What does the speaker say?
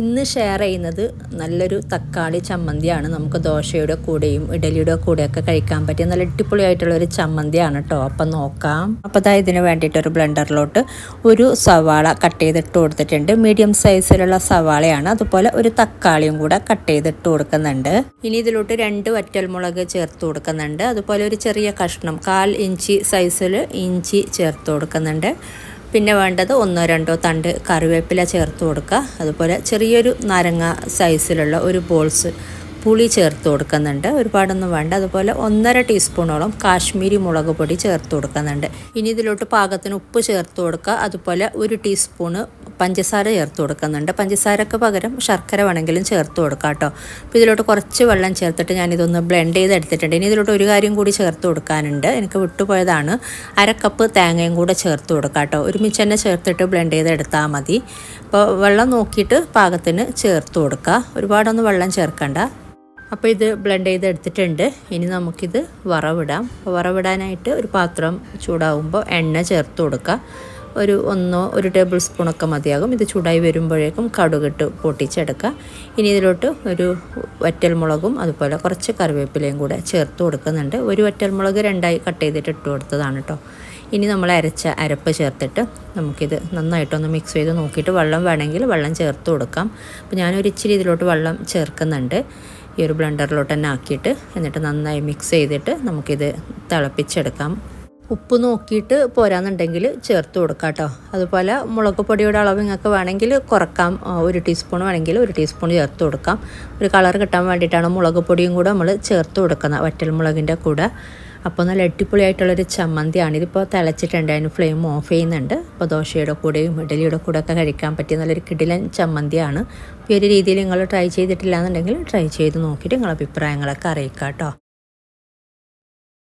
ഇന്ന് ഷെയർ ചെയ്യുന്നത് നല്ലൊരു തക്കാളി ചമ്മന്തിയാണ്. നമുക്ക് ദോശയുടെ കൂടെയും ഇഡലിയുടെ കൂടെയൊക്കെ കഴിക്കാൻ പറ്റിയ നല്ല അടിപൊളിയായിട്ടുള്ള ഒരു ചമ്മന്തിയാണ് കേട്ടോ അപ്പം നോക്കാം. അപ്പോൾ അതായത് ഇതിന് വേണ്ടിയിട്ട് ഒരു ബ്ലെൻഡറിലോട്ട് ഒരു സവാള കട്ട് ചെയ്തിട്ട് കൊടുത്തിട്ടുണ്ട്. മീഡിയം സൈസിലുള്ള സവാളയാണ്. അതുപോലെ ഒരു തക്കാളിയും കൂടെ കട്ട് ചെയ്തിട്ട് കൊടുക്കുന്നുണ്ട്. ഇനി ഇതിലോട്ട് രണ്ട് വറ്റൽമുളക് ചേർത്ത് കൊടുക്കുന്നുണ്ട്. അതുപോലെ ഒരു ചെറിയ കഷ്ണം കാൽ ഇഞ്ചി സൈസിൽ ഇഞ്ചി ചേർത്ത് കൊടുക്കുന്നുണ്ട്. പിന്നെ വേണ്ടത് ഒന്നോ രണ്ടോ തണ്ട് കറിവേപ്പില ചേർത്ത് കൊടുക്കുക. അതുപോലെ ചെറിയൊരു നാരങ്ങ സൈസിലുള്ള ഒരു ബോൾസ് പുളി ചേർത്ത് കൊടുക്കുന്നുണ്ട്. ഒരുപാടൊന്നും വേണ്ട. അതുപോലെ ഒന്നര ടീസ്പൂണോളം കാശ്മീരി മുളക് പൊടി ചേർത്ത് കൊടുക്കുന്നുണ്ട്. ഇനി ഇതിലോട്ട് പാകത്തിന് ഉപ്പ് ചേർത്ത് കൊടുക്കുക. അതുപോലെ ഒരു ടീസ്പൂണ് പഞ്ചസാര ചേർത്ത് കൊടുക്കുന്നുണ്ട്. പഞ്ചസാരക്ക് പകരം ശർക്കര വേണമെങ്കിലും ചേർത്ത് കൊടുക്കാം കേട്ടോ. അപ്പോൾ ഇതിലോട്ട് കുറച്ച് വെള്ളം ചേർത്തിട്ട് ഞാനിതൊന്ന് ബ്ലെൻഡ് ചെയ്ത് എടുത്തിട്ടുണ്ട് ഇനി ഇതിലോട്ട് ഒരു കാര്യം കൂടി ചേർത്ത് കൊടുക്കാനുണ്ട്. എനിക്ക് വിട്ടുപോയതാണ്. അര കപ്പ് തേങ്ങയും കൂടെ ചേർത്ത് കൊടുക്കാം കേട്ടോ. ഒരുമിച്ച് തന്നെ ചേർത്തിട്ട് ബ്ലെൻഡ് ചെയ്ത് എടുത്താൽ മതി. അപ്പോൾ വെള്ളം നോക്കിയിട്ട് പാകത്തിന് ചേർത്ത് കൊടുക്കുക ഒരുപാടൊന്നും വെള്ളം ചേർക്കണ്ട. അപ്പോൾ ഇത് ബ്ലെൻഡ് ചെയ്ത് എടുത്തിട്ടുണ്ട് ഇനി നമുക്കിത് വറവിടാം. അപ്പോൾ വറവിടാനായിട്ട് ഒരു പാത്രം ചൂടാവുമ്പോൾ എണ്ണ ചേർത്ത് കൊടുക്കുക ഒരു ഒന്നോ ഒരു ടേബിൾ സ്പൂണൊക്കെ മതിയാകും. ഇത് ചൂടായി വരുമ്പോഴേക്കും കടുകിട്ട് പൊട്ടിച്ചെടുക്കുക ഇനി ഇതിലോട്ട് ഒരു വറ്റൽമുളകും അതുപോലെ കുറച്ച് കറിവേപ്പിലയും കൂടെ ചേർത്ത് കൊടുക്കുന്നുണ്ട്. ഒരു വറ്റൽമുളക് രണ്ടായി കട്ട് ചെയ്തിട്ട് ഇട്ട് കൊടുത്തതാണ് കേട്ടോ ഇനി നമ്മൾ അരച്ച അരപ്പ് ചേർത്തിട്ട് നമുക്കിത് നന്നായിട്ടൊന്ന് മിക്സ് ചെയ്ത് നോക്കിയിട്ട് വെള്ളം വേണമെങ്കിൽ വെള്ളം ചേർത്ത് കൊടുക്കാം. അപ്പോൾ ഞാനൊരു ഇച്ചിരി ഇതിലോട്ട് വെള്ളം ചേർക്കുന്നുണ്ട്. ഈ ഒരു ബ്ലെൻഡറിലോട്ട് തന്നെ ആക്കിയിട്ട് എന്നിട്ട് നന്നായി മിക്സ് ചെയ്തിട്ട് നമുക്കിത് തിളപ്പിച്ചെടുക്കാം. ഉപ്പ് നോക്കിയിട്ട് പോരാന്നുണ്ടെങ്കിൽ ചേർത്ത് കൊടുക്കാം കേട്ടോ. അതുപോലെ മുളക് പൊടിയുടെ അളവ് നിങ്ങൾക്ക് വേണമെങ്കിൽ കുറക്കാം. ഒരു ടീസ്പൂൺ വേണമെങ്കിൽ ഒരു ടീസ്പൂൺ ചേർത്ത് കൊടുക്കാം. ഒരു കളർ കിട്ടാൻ വേണ്ടിയിട്ടാണ് മുളക് പൊടിയും കൂടെ നമ്മൾ ചേർത്ത് കൊടുക്കുന്നത് വറ്റൽ മുളകിന്റെ കൂടെ. അപ്പോൾ നല്ല അടിപൊളിയായിട്ടുള്ളൊരു ചമ്മന്തിയാണ്. ഇതിപ്പോൾ തിളച്ചിട്ടുണ്ട് അതിന് ഫ്ലെയിം ഓഫ് ചെയ്യുന്നുണ്ട്. അപ്പോൾ ദോശയുടെ കൂടെയും ഇഡലിയുടെ കൂടെ ഒക്കെ കഴിക്കാൻ പറ്റിയ നല്ലൊരു കിടിലൻ ചമ്മന്തിയാണ്. ഈ ഒരു രീതിയിൽ നിങ്ങൾ ട്രൈ ചെയ്തിട്ടില്ല എന്നുണ്ടെങ്കിൽ ട്രൈ ചെയ്ത് നോക്കിയിട്ട് നിങ്ങളുടെ അഭിപ്രായങ്ങളൊക്കെ അറിയിക്കാം കേട്ടോ.